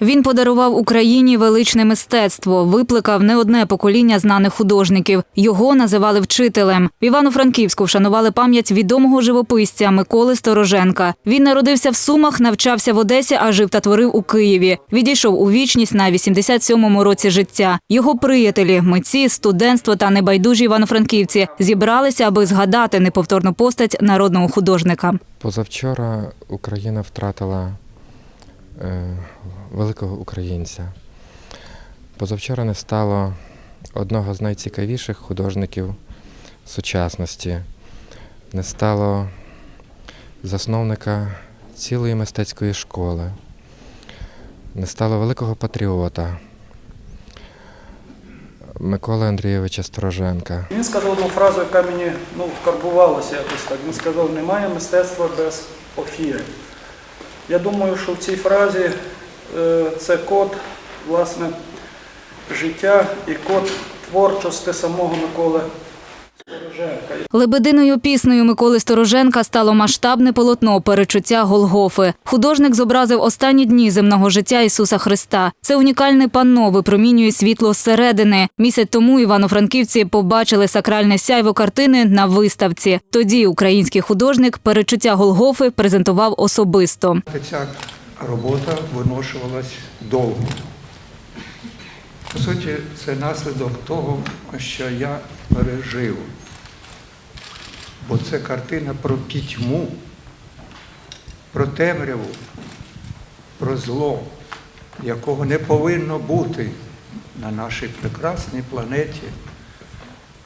Він подарував Україні величне мистецтво, викликав не одне покоління знаних художників. Його називали вчителем. В Івано-Франківську вшанували пам'ять відомого живописця Миколи Стороженка. Він народився в Сумах, навчався в Одесі, а жив та творив у Києві. Відійшов у вічність на 87-му році життя. Його приятелі, митці, студентство та небайдужі івано-франківці зібралися, аби згадати неповторну постать народного художника. Позавчора Україна втратила великого українця. Позавчора не стало одного з найцікавіших художників сучасності. Не стало засновника цілої мистецької школи. Не стало великого патріота Миколи Андрійовича Стороженка. Він сказав одну фразу, яка мені ну, вкарбувалася якось так. Він сказав, немає мистецтва без офіри. Я думаю, що в цій фразі е, це код власне життя і код творчості самого Миколи. Лебединою піснею Миколи Стороженка стало масштабне полотно перечуття Голгофи. Художник зобразив останні дні земного життя Ісуса Христа. Це унікальне панно випромінює світло зсередини. Місяць тому івано-франківці побачили сакральне сяйво картини на виставці. Тоді український художник перечуття Голгофи презентував особисто. Ця робота виношувалась довго. По суті, це наслідок того, що я пережив. Бо це картина про пітьму, про темряву, про зло, якого не повинно бути на нашій прекрасній планеті,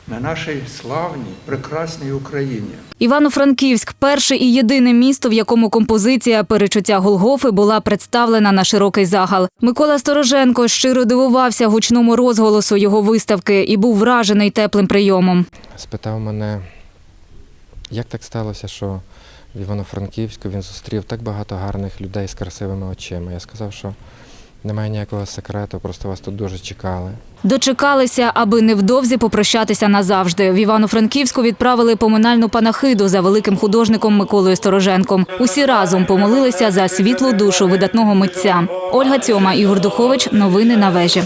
на нашій славній, прекрасній Україні. Івано-Франківськ перше і єдине місто, в якому композиція перечуття Голгофи була представлена на широкий загал. Микола Стороженко щиро дивувався гучному розголосу його виставки і був вражений теплим прийомом. спитав мене, як так сталося, що в Івано-Франківську він зустрів так багато гарних людей з красивими очима. Я сказав, що немає ніякого секрету, просто вас тут дуже чекали. Дочекалися, аби невдовзі попрощатися назавжди. В Івано-Франківську відправили поминальну панахиду за великим художником Миколою Стороженком. Усі разом помолилися за світлу душу видатного митця. Ольга Цьома, Ігор Духович. Новини на вежі.